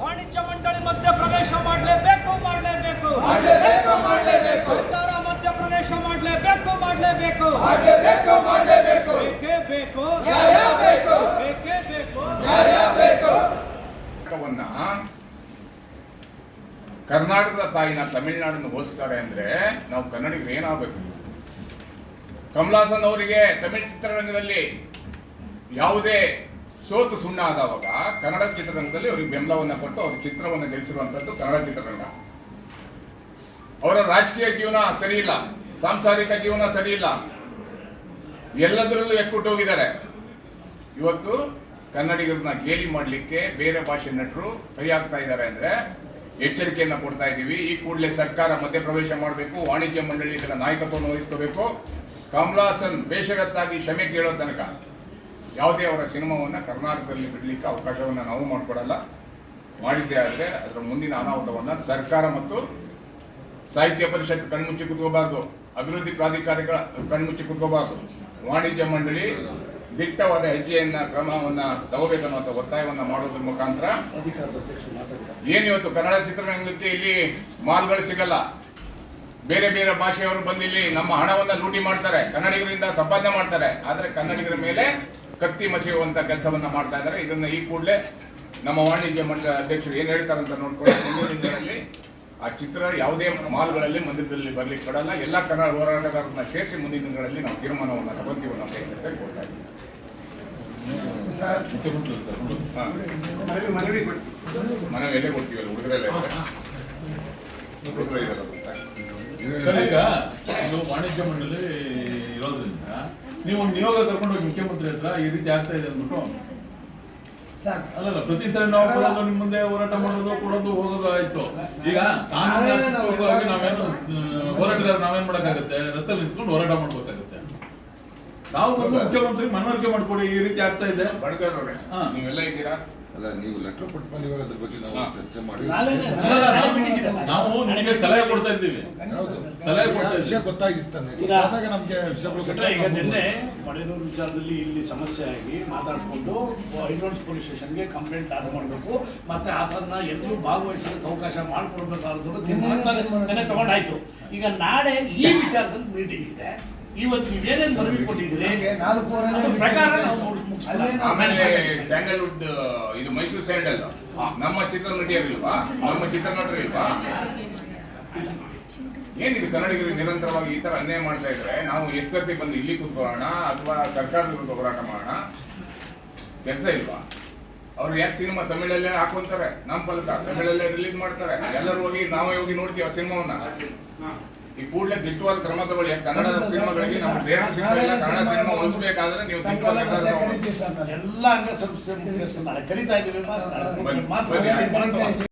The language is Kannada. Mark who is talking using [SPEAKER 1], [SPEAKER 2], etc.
[SPEAKER 1] ವಾಣಿಜ್ಯ ಮಂಡಳಿ ಮಧ್ಯ ಪ್ರವೇಶ ಮಾಡಲೇಬೇಕು ಮಾಡಲೇಬೇಕು ಸರ್ಕಾರ ಮಧ್ಯ ಪ್ರವೇಶ ಮಾಡಲೇಬೇಕು ಮಾಡಲೇಬೇಕು ಬೇಕೇ ಬೇಕು ಬೇಕೇ
[SPEAKER 2] ಕರ್ನಾಟಕದ ತಾಯಿನ ತಮಿಳುನಾಡನ್ನು ಹೋಲಿಸ್ತಾರೆ ಅಂದ್ರೆ ನಾವು ಕನ್ನಡಿಗರು ಏನಾಗಬೇಕು? ಕಮಲಾಸನ್ ಅವರಿಗೆ ತಮಿಳ್ ಚಿತ್ರರಂಗದಲ್ಲಿ ಯಾವುದೇ ಸೋತು ಸುಣ್ಣ ಆದವಾಗ ಕನ್ನಡ ಚಿತ್ರರಂಗದಲ್ಲಿ ಅವರಿಗೆ ಬೆಂಬಲವನ್ನ ಕೊಟ್ಟು ಅವ್ರ ಚಿತ್ರವನ್ನು ಗೆಲ್ಲಿಸಿರುವಂತದ್ದು ಕನ್ನಡ ಚಿತ್ರರಂಗ. ಅವರ ರಾಜಕೀಯ ಜೀವನ ಸರಿ ಇಲ್ಲ, ಸಾಂಸಾರಿಕ ಜೀವನ ಸರಿ ಇಲ್ಲ. ಎಲ್ಲದರಲ್ಲೂ ಎಕ್ಕುಟ್ಟು ಹೋಗಿದ್ದಾರೆ. ಇವತ್ತು ಕನ್ನಡಿಗರನ್ನ ಗೇಲಿ ಮಾಡಲಿಕ್ಕೆ ಬೇರೆ ಭಾಷೆ ನಟರು ಕೈ ಇದ್ದಾರೆ ಅಂದರೆ ಎಚ್ಚರಿಕೆಯನ್ನು ಕೊಡ್ತಾ ಇದ್ದೀವಿ. ಈ ಕೂಡಲೇ ಸರ್ಕಾರ ಮಧ್ಯಪ್ರವೇಶ ಮಾಡಬೇಕು, ವಾಣಿಜ್ಯ ಮಂಡಳಿ ಇದರ ನಾಯಕತ್ವವನ್ನು ವಹಿಸ್ಕೋಬೇಕು. ಕಮಲಾಸನ್ ಬೇಷರತ್ತಾಗಿ ಕ್ಷಮೆ ಕೇಳೋ ತನಕ ಯಾವುದೇ ಅವರ ಸಿನಿಮಾವನ್ನು ಕರ್ನಾಟಕದಲ್ಲಿ ಬಿಡಲಿಕ್ಕೆ ಅವಕಾಶವನ್ನು ನಾವು ಮಾಡಿಕೊಡಲ್ಲ. ಮಾಡಿದ್ದೇ ಆದರೆ ಅದರ ಮುಂದಿನ ಅನಾಹುತವನ್ನು ಸರ್ಕಾರ ಮತ್ತು ಸಾಹಿತ್ಯ ಪರಿಷತ್ ಕಣ್ಮುಚ್ಚಿ ಕುತ್ಕೋಬಾರ್ದು. ಅಭಿವೃದ್ಧಿ ಪ್ರಾಧಿಕಾರಗಳ ಕಣ್ಮುಚ್ಚಿ ಕುತ್ಕೋಬಾರ್ದು. ವಾಣಿಜ್ಯ ಮಂಡಳಿ ದಿಟ್ಟವಾದ ಹೆಜ್ಜೆಯನ್ನ, ಕ್ರಮವನ್ನ ತಗೋಬೇಕನ್ನುವಂತ ಒತ್ತಾಯವನ್ನ ಮಾಡೋದ್ರ ಮುಖಾಂತರ ಏನು ಇವತ್ತು ಕನ್ನಡ ಚಿತ್ರರಂಗಕ್ಕೆ ಇಲ್ಲಿ ಮಾಲ್ಗಳು ಸಿಗಲ್ಲ? ಬೇರೆ ಬೇರೆ ಭಾಷೆಯವರು ಬಂದು ಇಲ್ಲಿ ನಮ್ಮ ಹಣವನ್ನ ಲೂಟಿ ಮಾಡ್ತಾರೆ. ಕನ್ನಡಿಗರಿಂದ ಸಂಪಾದನೆ ಮಾಡ್ತಾರೆ. ಆದ್ರೆ ಕನ್ನಡಿಗರ ಮೇಲೆ ಕತ್ತಿ ಮಸೆಯುವಂತ ಕೆಲಸವನ್ನ ಮಾಡ್ತಾ ಇದ್ದಾರೆ ಇದನ್ನ ಈ ಕೂಡಲೇ ನಮ್ಮ ವಾಣಿಜ್ಯ ಮಂಡಳಿ ಅಧ್ಯಕ್ಷರು ಏನ್ ಹೇಳ್ತಾರೆ ಅಂತ ನೋಡ್ಕೊಂಡು ಮುಂದಿನ ದಿನಗಳಲ್ಲಿ ಆ ಚಿತ್ರ ಯಾವುದೇ ಮಾಲ್ಗಳಲ್ಲಿ ಮಂದಿರದಲ್ಲಿ ಬರಲಿಕ್ಕೆ ಕೊಡಲ್ಲ ಎಲ್ಲ ಕನ್ನಡ ಹೋರಾಟಗಾರರನ್ನ ಸೇರಿಸಿ ಮುಂದಿನ ದಿನಗಳಲ್ಲಿ ನಾವು ತೀರ್ಮಾನವನ್ನು ತಗೊಂತೀವಿ ಅನ್ನೋ ಎಚ್ಚರಿಕೆ ಕೊಡ್ತಾ ಇದ್ದೀವಿ. ಮನವಿ ಎಲ್ಲೇ ಕೊಡ್ತೀವಲ್ಲ ಹುಡುಗರಲ್ಲೇ ಹುಡುಗರು.
[SPEAKER 3] ಇದು ವಾಣಿಜ್ಯ ಮಂಡಳಿ ಇರೋದ್ರಿಂದ ನೀವು ಒಂದು ನಿಯೋಗ ಕರ್ಕೊಂಡು ಹೋಗಿ ಮುಖ್ಯಮಂತ್ರಿ ಹತ್ರ ಈ ರೀತಿ ಆಗ್ತಾ ಇದೆ ಅಂದ್ಬಿಟ್ಟು ಅಲ್ಲಲ್ಲ ಪ್ರತಿ ಸರಿ ನಾವು ಕೊಡೋದು ನಿಮ್ ಮುಂದೆ ಹೋರಾಟ ಮಾಡೋದು ಕೊಡೋದು ಹೋಗೋದು ಆಯ್ತು. ಈಗ ನಾವೇನು ಹೋರಾಟಗಾರ ನಾವೇನ್ ಮಾಡಕ್ಕಾಗತ್ತೆ? ರಸ್ತೆಯಲ್ಲಿ ನಿಂತ್ಕೊಂಡು ಹೋರಾಟ ಮಾಡ್ಬೇಕಾಗತ್ತೆ. ನಾವು ಬಂದು ಮುಖ್ಯಮಂತ್ರಿ ಮನವರಿಕೆ ಮಾಡ್ಕೊಡಿ ಈ ರೀತಿ ಆಗ್ತಾ ಇದೆ.
[SPEAKER 2] ನೀವೆಲ್ಲ ಇದ್ದೀರಾ?
[SPEAKER 4] ಅಲ್ಲ ನೀವು ಲೆಟರ್ ಕೊಟ್ಟು ಬಂದು ಇವಾಗ ಅದ್ರ ಬಗ್ಗೆ ನಾವು ಚರ್ಚೆ ಮಾಡಿ.
[SPEAKER 3] ನಾವು ನಿಮಗೆ ಸಲಹೆ ಕೊಡ್ತಾ ಇದ್ದೀವಿ. ಸಲಹೆ ಕೊಡ್ತಾ
[SPEAKER 4] ವಿಷಯ ಗೊತ್ತಾಗಿತ್ತಾನೆ.
[SPEAKER 5] ಈಗ-
[SPEAKER 4] ಆದಾಗ ನಮ್ಗೆ ವಿಷಯಗಳು
[SPEAKER 5] ಸೆಟ್ರೆ, ಈಗ. ನಿನ್ನೆ ಮಳೆನೂರು ವಿಚಾರದಲ್ಲಿ ಇಲ್ಲಿ ಸಮಸ್ಯೆ ಆಗಿ ಮಾತಾಡಿಕೊಂಡು ಹೈಡ್ರೋನ್ಸ್ ಪೊಲೀಸ್ ಸ್ಟೇಷನ್ಗೆ ಕಂಪ್ಲೇಂಟ್ ದಾಖಲು ಮಾಡಬೇಕು. ಮತ್ತೆ ಆತನ ಎಲ್ಲರೂ ಭಾಗವಹಿಸಲಿಕ್ಕೆ ಅವಕಾಶ ಮಾಡಿಕೊಡ್ಬೇಕಾದ್ರು ತೀರ್ಮಾನ ನೆನ್ನೆ ತಗೊಂಡಾಯ್ತು. ಈಗ ನಾಳೆ ಈ ವಿಚಾರದಲ್ಲಿ ಮೀಟಿಂಗ್ ಇದೆ. ಇವತ್ತು ನೀವೇನೇನು ಮನವಿ ಕೊಟ್ಟಿದ್ದೀರಿ? ಅದ್ರ ಪ್ರಕಾರ ನಾವು ಮುಗಿಸ್ಕೊಳ್ಳೋಣ.
[SPEAKER 2] ಆಮೇಲೆ ಸ್ಯಾಂಡಲ್ವುಡ್ ಇದು ಮೈಸೂರು ಸ್ಯಾಂಡಲ್ ನಮ್ಮ ಚಿತ್ರನಟಿಯರಿಲ್ವಾ ನಮ್ಮ ಚಿತ್ರನಟರು ಇಲ್ವಾ? ಏನಿದು ಕನ್ನಡಿಗರು ನಿರಂತರವಾಗಿ ಈ ತರ ಅನ್ಯಾಯ ಮಾಡ್ತಾ ಇದ್ರೆ ನಾವು ಎಷ್ಟೊತ್ತಿ ಬಂದು ಇಲ್ಲಿ ಕೂತ್ಕೊಳ್ಳೋಣ ಅಥವಾ ಸರ್ಕಾರದ ವಿರುದ್ಧ ಹೋರಾಟ ಮಾಡೋಣ? ಕೆಲಸ ಇಲ್ವಾ? ಅವ್ರು ಯಾಕೆ ಸಿನಿಮಾ ತಮಿಳಲ್ಲೇ ಹಾಕೊಂತಾರೆ? ನಮ್ಮ ಫಲಕ ತಮಿಳಲ್ಲೇ ರಿಲೀಸ್ ಮಾಡ್ತಾರೆ. ಎಲ್ಲರೂ ಹೋಗಿ ನಾವೇ ಹೋಗಿ ನೋಡ್ತೀವಿ ಆ ಸಿನಿಮಾವನ್ನ. ಈ ಕೂಡಲೇ ದಿಟ್ಟವಾದ ಕ್ರಮ ತಗೊಳ್ಳಿ. ಯಾಕೆ ಕನ್ನಡದ ಸಿನಿಮಾಗಳಿಗೆ ನಮ್ಮ ದೇಹ ಸಿಗ್ತಾ ಇಲ್ಲ ಕನ್ನಡ ಸಿನಿಮಾ ಹೊಲಿಸಬೇಕಾದ್ರೆ ನೀವು ದಿಟ್ಟವಾದ.
[SPEAKER 5] ಎಲ್ಲ ಅಂಗಸಂಸ್ಥೆ ಕಲಿತಾ ಮುಖ್ಯಸ್ಥರು ನಾಳೆ. ಕರಿತಾ ಇದ್ದೀವಿ